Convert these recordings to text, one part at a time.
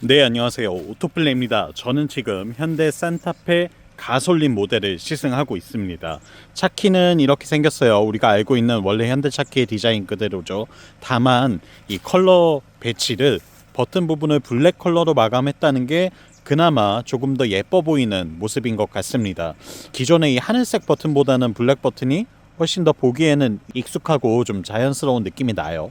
네 안녕하세요. 오토플레입니다. 저는 지금 현대 산타페 가솔린 모델을 시승하고 있습니다. 차키는 이렇게 생겼어요. 우리가 알고 있는 원래 현대 차키의 디자인 그대로죠. 다만 이 컬러 배치를 버튼 부분을 블랙 컬러로 마감했다는 게 그나마 조금 더 예뻐 보이는 모습인 것 같습니다. 기존의 이 하늘색 버튼보다는 블랙 버튼이 훨씬 더 보기에는 익숙하고 좀 자연스러운 느낌이 나요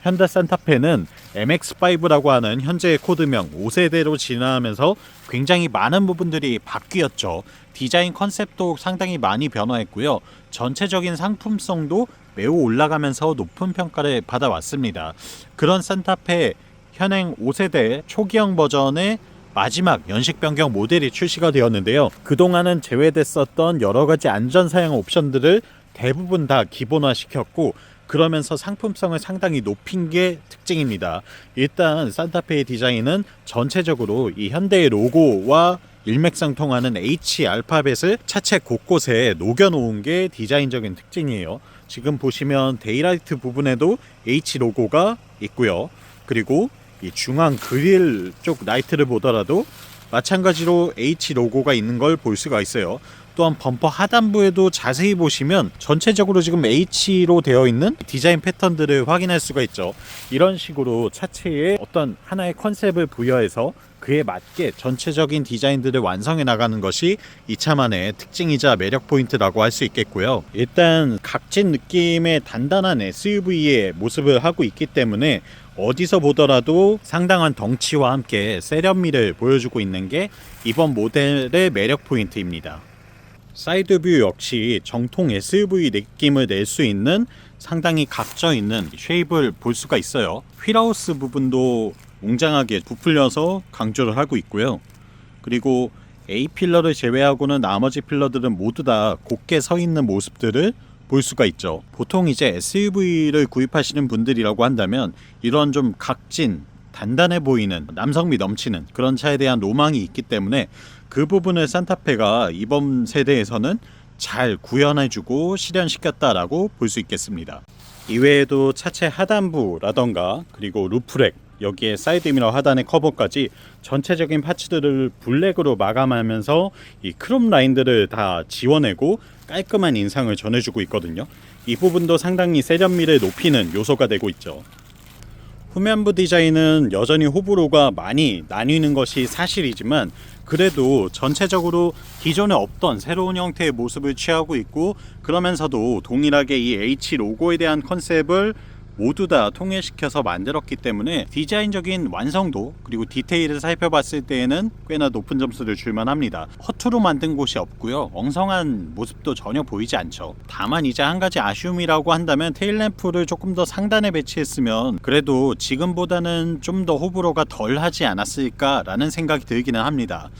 현대 산타페는 MX5라고 하는 현재의 코드명 5세대로 진화하면서 굉장히 많은 부분들이 바뀌었죠. 디자인 컨셉도 상당히 많이 변화했고요. 전체적인 상품성도 매우 올라가면서 높은 평가를 받아왔습니다. 그런 산타페 현행 5세대 초기형 버전의 마지막 연식 변경 모델이 출시가 되었는데요. 그동안은 제외됐었던 여러 가지 안전 사양 옵션들을 대부분 다 기본화 시켰고 그러면서 상품성을 상당히 높인 게 특징입니다. 일단 산타페의 디자인은 전체적으로 이 현대의 로고와 일맥상통하는 H 알파벳을 차체 곳곳에 녹여놓은 게 디자인적인 특징이에요. 지금 보시면 데이라이트 부분에도 H 로고가 있고요. 그리고 이 중앙 그릴 쪽 라이트를 보더라도 마찬가지로 H 로고가 있는 걸 볼 수가 있어요. 또한 범퍼 하단부에도 자세히 보시면 전체적으로 지금 H로 되어 있는 디자인 패턴들을 확인할 수가 있죠. 이런 식으로 차체에 어떤 하나의 컨셉을 부여해서 그에 맞게 전체적인 디자인들을 완성해 나가는 것이 이 차만의 특징이자 매력 포인트라고 할 수 있겠고요. 일단 각진 느낌의 단단한 SUV의 모습을 하고 있기 때문에 어디서 보더라도 상당한 덩치와 함께 세련미를 보여주고 있는 게 이번 모델의 매력 포인트입니다. 사이드 뷰 역시 정통 SUV 느낌을 낼 수 있는 상당히 각져 있는 쉐입을 볼 수가 있어요. 휠하우스 부분도 웅장하게 부풀려서 강조를 하고 있고요. 그리고 A 필러를 제외하고는 나머지 필러들은 모두 다 곧게 서 있는 모습들을 볼 수가 있죠. 보통 이제 SUV를 구입하시는 분들이라고 한다면 이런 좀 각진, 단단해 보이는 남성미 넘치는 그런 차에 대한 로망이 있기 때문에 그 부분을 산타페가 이번 세대에서는 잘 구현해주고 실현시켰다라고 볼 수 있겠습니다. 이외에도 차체 하단부라던가 그리고 루프렉 여기에 사이드 미러 하단의 커버까지 전체적인 파츠들을 블랙으로 마감하면서 이 크롬 라인들을 다 지워내고 깔끔한 인상을 전해주고 있거든요. 이 부분도 상당히 세련미를 높이는 요소가 되고 있죠. 후면부 디자인은 여전히 호불호가 많이 나뉘는 것이 사실이지만 그래도 전체적으로 기존에 없던 새로운 형태의 모습을 취하고 있고 그러면서도 동일하게 이 H 로고에 대한 컨셉을 모두 다 통일시켜서 만들었기 때문에 디자인적인 완성도 그리고 디테일을 살펴봤을 때에는 꽤나 높은 점수를 줄만 합니다. 허투루 만든 곳이 없고요. 엉성한 모습도 전혀 보이지 않죠. 다만 이제 한 가지 아쉬움이라고 한다면 테일램프를 조금 더 상단에 배치했으면 그래도 지금보다는 좀 더 호불호가 덜 하지 않았을까라는 생각이 들기는 합니다.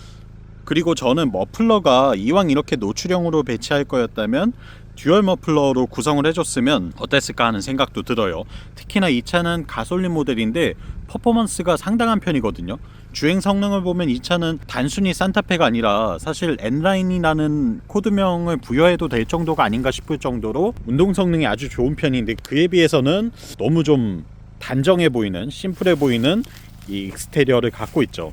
그리고 저는 머플러가 이왕 이렇게 노출형으로 배치할 거였다면 듀얼 머플러로 구성을 해줬으면 어땠을까 하는 생각도 들어요. 특히나 이 차는 가솔린 모델인데 퍼포먼스가 상당한 편이거든요. 주행 성능을 보면 이 차는 단순히 산타페가 아니라 사실 N라인이라는 코드명을 부여해도 될 정도가 아닌가 싶을 정도로 운동 성능이 아주 좋은 편인데 그에 비해서는 너무 좀 단정해 보이는 심플해 보이는 이 익스테리어를 갖고 있죠.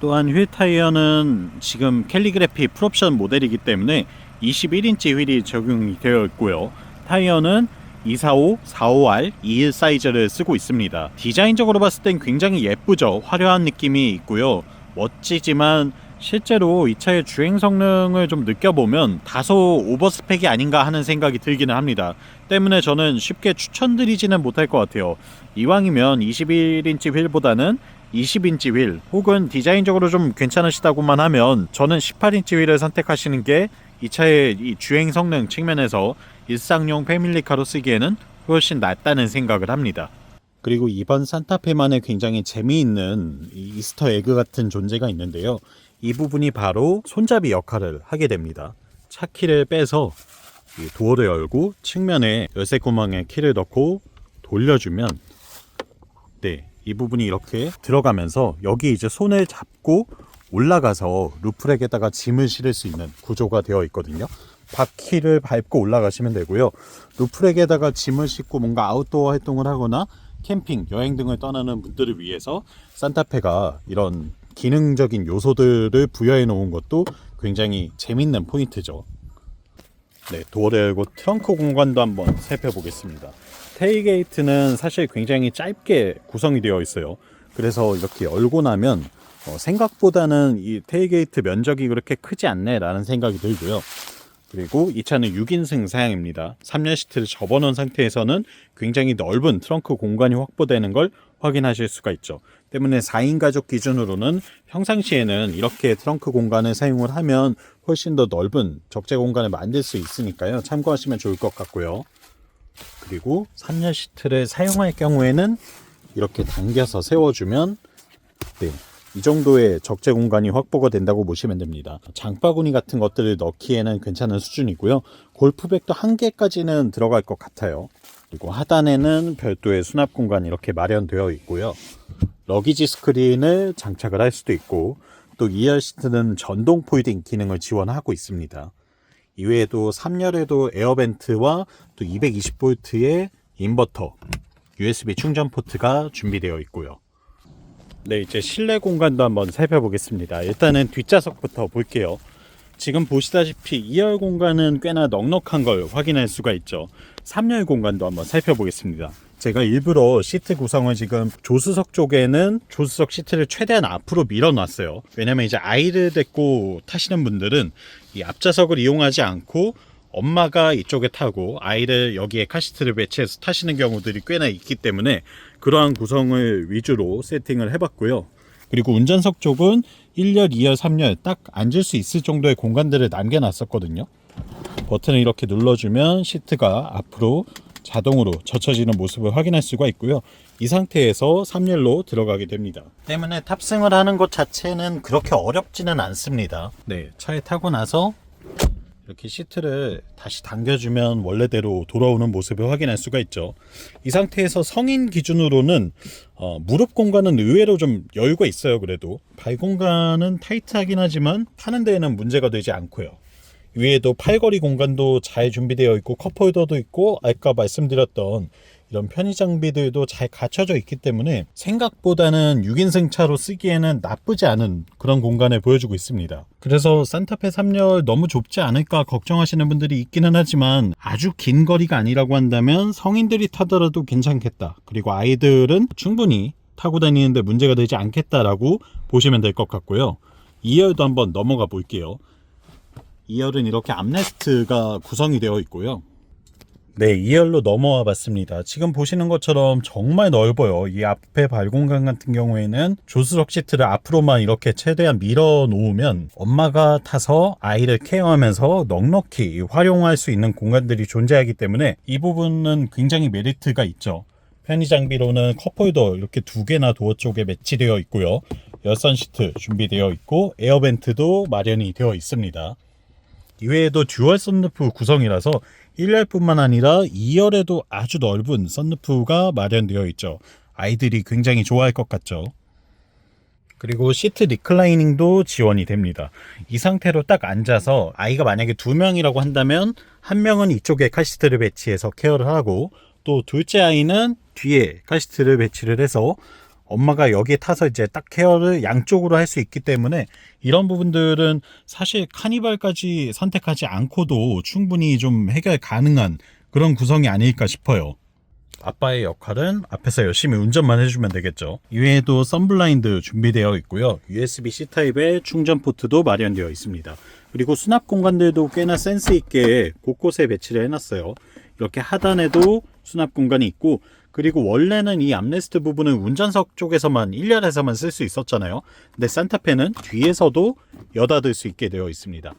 또한 휠 타이어는 지금 캘리그래피 풀옵션 모델이기 때문에 21인치 휠이 적용이 되어 있고요. 타이어는 245, 45R 21 사이즈를 쓰고 있습니다. 디자인적으로 봤을 땐 굉장히 예쁘죠. 화려한 느낌이 있고요. 멋지지만 실제로 이 차의 주행 성능을 좀 느껴보면 다소 오버스펙이 아닌가 하는 생각이 들기는 합니다. 때문에 저는 쉽게 추천드리지는 못할 것 같아요. 이왕이면 21인치 휠보다는 20인치 휠 혹은 디자인적으로 좀 괜찮으시다고만 하면 저는 18인치 휠을 선택하시는 게 이 차의 이 주행 성능 측면에서 일상용 패밀리카로 쓰기에는 훨씬 낫다는 생각을 합니다. 그리고 이번 산타페만의 굉장히 재미있는 이 이스터 에그 같은 존재가 있는데요. 이 부분이 바로 손잡이 역할을 하게 됩니다. 차 키를 빼서 이 도어를 열고 측면에 열쇠 구멍에 키를 넣고 돌려주면 네, 이 부분이 이렇게 들어가면서 여기 이제 손을 잡고 올라가서 루프렉에다가 짐을 실을 수 있는 구조가 되어 있거든요. 바퀴를 밟고 올라가시면 되고요. 루프렉에다가 짐을 싣고 뭔가 아웃도어 활동을 하거나 캠핑, 여행 등을 떠나는 분들을 위해서 산타페가 이런 기능적인 요소들을 부여해 놓은 것도 굉장히 재밌는 포인트죠. 네, 도어를 열고 트렁크 공간도 한번 살펴보겠습니다. 테일게이트는 사실 굉장히 짧게 구성이 되어 있어요. 그래서 이렇게 열고 나면 어, 생각보다는 이 테일게이트 면적이 그렇게 크지 않네라는 생각이 들고요. 그리고 이 차는 6인승 사양입니다. 3열 시트를 접어놓은 상태에서는 굉장히 넓은 트렁크 공간이 확보되는 걸 확인하실 수가 있죠. 때문에 4인 가족 기준으로는 평상시에는 이렇게 트렁크 공간을 사용을 하면 훨씬 더 넓은 적재 공간을 만들 수 있으니까요. 참고하시면 좋을 것 같고요. 그리고 3열 시트를 사용할 경우에는 이렇게 당겨서 세워주면 네, 이 정도의 적재 공간이 확보가 된다고 보시면 됩니다. 장바구니 같은 것들을 넣기에는 괜찮은 수준이고요. 골프백도 한 개까지는 들어갈 것 같아요. 그리고 하단에는 별도의 수납 공간이 이렇게 마련되어 있고요. 러기지 스크린을 장착을 할 수도 있고 또 2열 시트는 전동 폴딩 기능을 지원하고 있습니다. 이외에도 3열에도 에어벤트와 또 220V의 인버터, USB 충전 포트가 준비되어 있고요. 네, 이제 실내 공간도 한번 살펴보겠습니다. 일단은 뒷좌석부터 볼게요. 지금 보시다시피 2열 공간은 꽤나 넉넉한 걸 확인할 수가 있죠. 3열 공간도 한번 살펴보겠습니다. 제가 일부러 시트 구성을 지금 조수석 쪽에는 조수석 시트를 최대한 앞으로 밀어놨어요. 왜냐면 이제 아이를 데리고 타시는 분들은 이 앞좌석을 이용하지 않고 엄마가 이쪽에 타고 아이를 여기에 카시트를 배치해서 타시는 경우들이 꽤나 있기 때문에 그러한 구성을 위주로 세팅을 해봤고요. 그리고 운전석 쪽은 1열, 2열, 3열 딱 앉을 수 있을 정도의 공간들을 남겨놨었거든요. 버튼을 이렇게 눌러주면 시트가 앞으로 자동으로 젖혀지는 모습을 확인할 수가 있고요. 이 상태에서 3열로 들어가게 됩니다. 때문에 탑승을 하는 것 자체는 그렇게 어렵지는 않습니다. 네, 차에 타고 나서 이렇게 시트를 다시 당겨주면 원래대로 돌아오는 모습을 확인할 수가 있죠. 이 상태에서 성인 기준으로는 어, 무릎 공간은 의외로 좀 여유가 있어요. 그래도 발 공간은 타이트하긴 하지만 타는 데에는 문제가 되지 않고요. 위에도 팔걸이 공간도 잘 준비되어 있고 컵홀더도 있고 아까 말씀드렸던 이런 편의 장비들도 잘 갖춰져 있기 때문에 생각보다는 6인승 차로 쓰기에는 나쁘지 않은 그런 공간을 보여주고 있습니다. 그래서 산타페 3열 너무 좁지 않을까 걱정하시는 분들이 있기는 하지만 아주 긴 거리가 아니라고 한다면 성인들이 타더라도 괜찮겠다. 그리고 아이들은 충분히 타고 다니는데 문제가 되지 않겠다라고 보시면 될 것 같고요. 2열도 한번 넘어가 볼게요. 2열은 이렇게 암레스트가 구성이 되어 있고요. 네, 2열로 넘어와 봤습니다. 지금 보시는 것처럼 정말 넓어요. 이 앞에 발 공간 같은 경우에는 조수석 시트를 앞으로만 이렇게 최대한 밀어 놓으면 엄마가 타서 아이를 케어하면서 넉넉히 활용할 수 있는 공간들이 존재하기 때문에 이 부분은 굉장히 메리트가 있죠. 편의 장비로는 컵홀더 이렇게 두 개나 도어 쪽에 배치되어 있고요. 열선 시트 준비되어 있고 에어벤트도 마련이 되어 있습니다. 이외에도 듀얼 썬루프 구성이라서 1열뿐만 아니라 2열에도 아주 넓은 썬루프가 마련되어 있죠. 아이들이 굉장히 좋아할 것 같죠. 그리고 시트 리클라이닝도 지원이 됩니다. 이 상태로 딱 앉아서 아이가 만약에 두 명이라고 한다면 한 명은 이쪽에 카시트를 배치해서 케어를 하고 또 둘째 아이는 뒤에 카시트를 배치를 해서 엄마가 여기에 타서 이제 딱 케어를 양쪽으로 할 수 있기 때문에 이런 부분들은 사실 카니발까지 선택하지 않고도 충분히 좀 해결 가능한 그런 구성이 아닐까 싶어요. 아빠의 역할은 앞에서 열심히 운전만 해주면 되겠죠. 이외에도 썬블라인드 준비되어 있고요. USB-C 타입의 충전 포트도 마련되어 있습니다. 그리고 수납 공간들도 꽤나 센스 있게 곳곳에 배치를 해놨어요. 이렇게 하단에도 수납 공간이 있고 그리고 원래는 이 암레스트 부분은 운전석 쪽에서만 1열에서만 쓸 수 있었잖아요. 근데 산타페는 뒤에서도 여닫을 수 있게 되어 있습니다.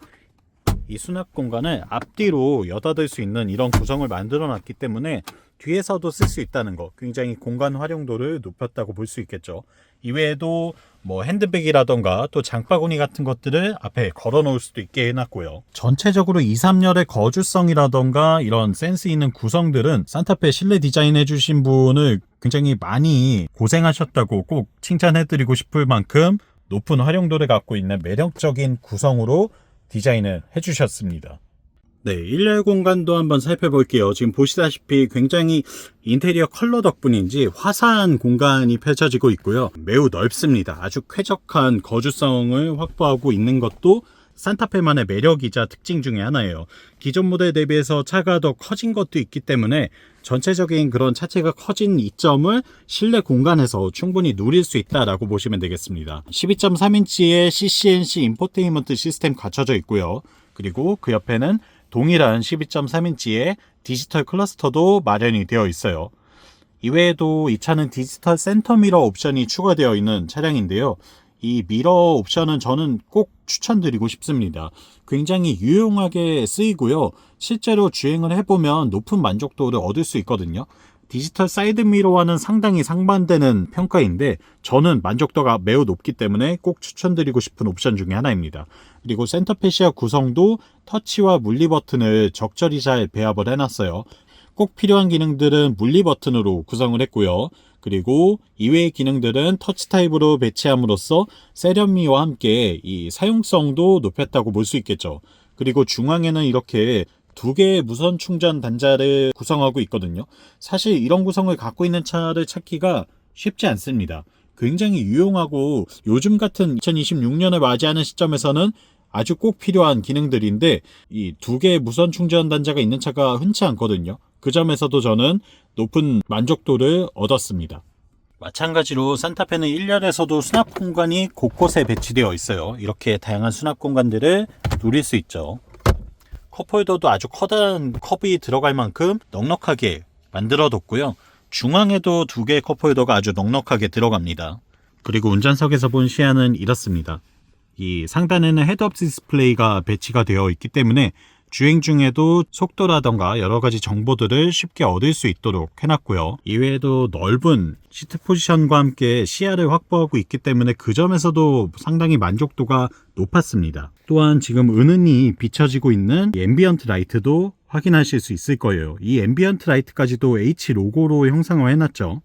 이 수납 공간을 앞뒤로 여닫을 수 있는 이런 구성을 만들어 놨기 때문에 뒤에서도 쓸 수 있다는 거 굉장히 공간 활용도를 높였다고 볼 수 있겠죠. 이외에도 뭐 핸드백이라던가 또 장바구니 같은 것들을 앞에 걸어 놓을 수도 있게 해놨고요. 전체적으로 2, 3열의 거주성이라던가 이런 센스 있는 구성들은 산타페 실내 디자인 해주신 분을 굉장히 많이 고생하셨다고 꼭 칭찬해드리고 싶을 만큼 높은 활용도를 갖고 있는 매력적인 구성으로 디자인을 해주셨습니다. 네, 일렬 공간도 한번 살펴볼게요. 지금 보시다시피 굉장히 인테리어 컬러 덕분인지 화사한 공간이 펼쳐지고 있고요. 매우 넓습니다. 아주 쾌적한 거주성을 확보하고 있는 것도 산타페만의 매력이자 특징 중에 하나예요. 기존 모델 대비해서 차가 더 커진 것도 있기 때문에 전체적인 그런 차체가 커진 이점을 실내 공간에서 충분히 누릴 수 있다라고 보시면 되겠습니다. 12.3인치의 CCNC 인포테인먼트 시스템 갖춰져 있고요. 그리고 그 옆에는 동일한 12.3인치의 디지털 클러스터도 마련이 되어 있어요. 이외에도 이 차는 디지털 센터 미러 옵션이 추가되어 있는 차량인데요. 이 미러 옵션은 저는 꼭 추천드리고 싶습니다. 굉장히 유용하게 쓰이고요. 실제로 주행을 해보면 높은 만족도를 얻을 수 있거든요. 디지털 사이드 미러와는 상당히 상반되는 평가인데 저는 만족도가 매우 높기 때문에 꼭 추천드리고 싶은 옵션 중에 하나입니다. 그리고 센터페시아 구성도 터치와 물리 버튼을 적절히 잘 배합을 해놨어요. 꼭 필요한 기능들은 물리 버튼으로 구성을 했고요. 그리고 이외의 기능들은 터치 타입으로 배치함으로써 세련미와 함께 이 사용성도 높였다고 볼 수 있겠죠. 그리고 중앙에는 이렇게 두 개의 무선 충전 단자를 구성하고 있거든요. 사실 이런 구성을 갖고 있는 차를 찾기가 쉽지 않습니다. 굉장히 유용하고 요즘 같은 2026년을 맞이하는 시점에서는 아주 꼭 필요한 기능들인데 이 두 개의 무선 충전 단자가 있는 차가 흔치 않거든요. 그 점에서도 저는 높은 만족도를 얻었습니다. 마찬가지로 산타페는 1열에서도 수납 공간이 곳곳에 배치되어 있어요. 이렇게 다양한 수납 공간들을 누릴 수 있죠. 컵홀더도 아주 커다란 컵이 들어갈 만큼 넉넉하게 만들어뒀고요. 중앙에도 두 개의 컵홀더가 아주 넉넉하게 들어갑니다. 그리고 운전석에서 본 시야는 이렇습니다. 이 상단에는 헤드업 디스플레이가 배치가 되어 있기 때문에 주행 중에도 속도라던가 여러 가지 정보들을 쉽게 얻을 수 있도록 해놨고요. 이외에도 넓은 시트 포지션과 함께 시야를 확보하고 있기 때문에 그 점에서도 상당히 만족도가 높았습니다. 또한 지금 은은히 비춰지고 있는 이 앰비언트 라이트도 확인하실 수 있을 거예요. 이 앰비언트 라이트까지도 H 로고로 형상을 해놨죠.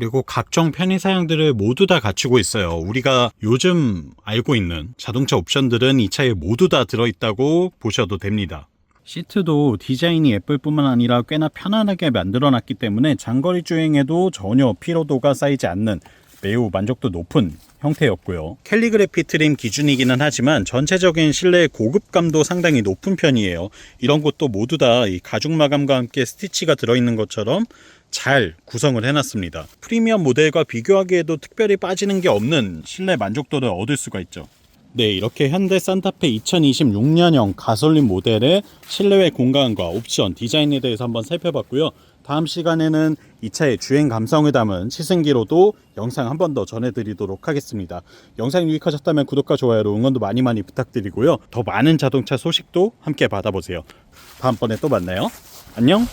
그리고 각종 편의 사양들을 모두 다 갖추고 있어요. 우리가 요즘 알고 있는 자동차 옵션들은 이 차에 모두 다 들어있다고 보셔도 됩니다. 시트도 디자인이 예쁠 뿐만 아니라 꽤나 편안하게 만들어 놨기 때문에 장거리 주행에도 전혀 피로도가 쌓이지 않는 매우 만족도 높은 형태였고요. 캘리그래피 트림 기준이기는 하지만 전체적인 실내 고급감도 상당히 높은 편이에요. 이런 것도 모두 다 이 가죽 마감과 함께 스티치가 들어있는 것처럼 잘 구성을 해놨습니다. 프리미엄 모델과 비교하기에도 특별히 빠지는 게 없는 실내 만족도를 얻을 수가 있죠. 네, 이렇게 현대 산타페 2026년형 가솔린 모델의 실내외 공간과 옵션, 디자인에 대해서 한번 살펴봤고요. 다음 시간에는 이 차의 주행 감성을 담은 시승기로도 영상 한 번 더 전해드리도록 하겠습니다. 영상이 유익하셨다면 구독과 좋아요로 응원도 많이 많이 부탁드리고요. 더 많은 자동차 소식도 함께 받아보세요. 다음번에 또 만나요. 안녕!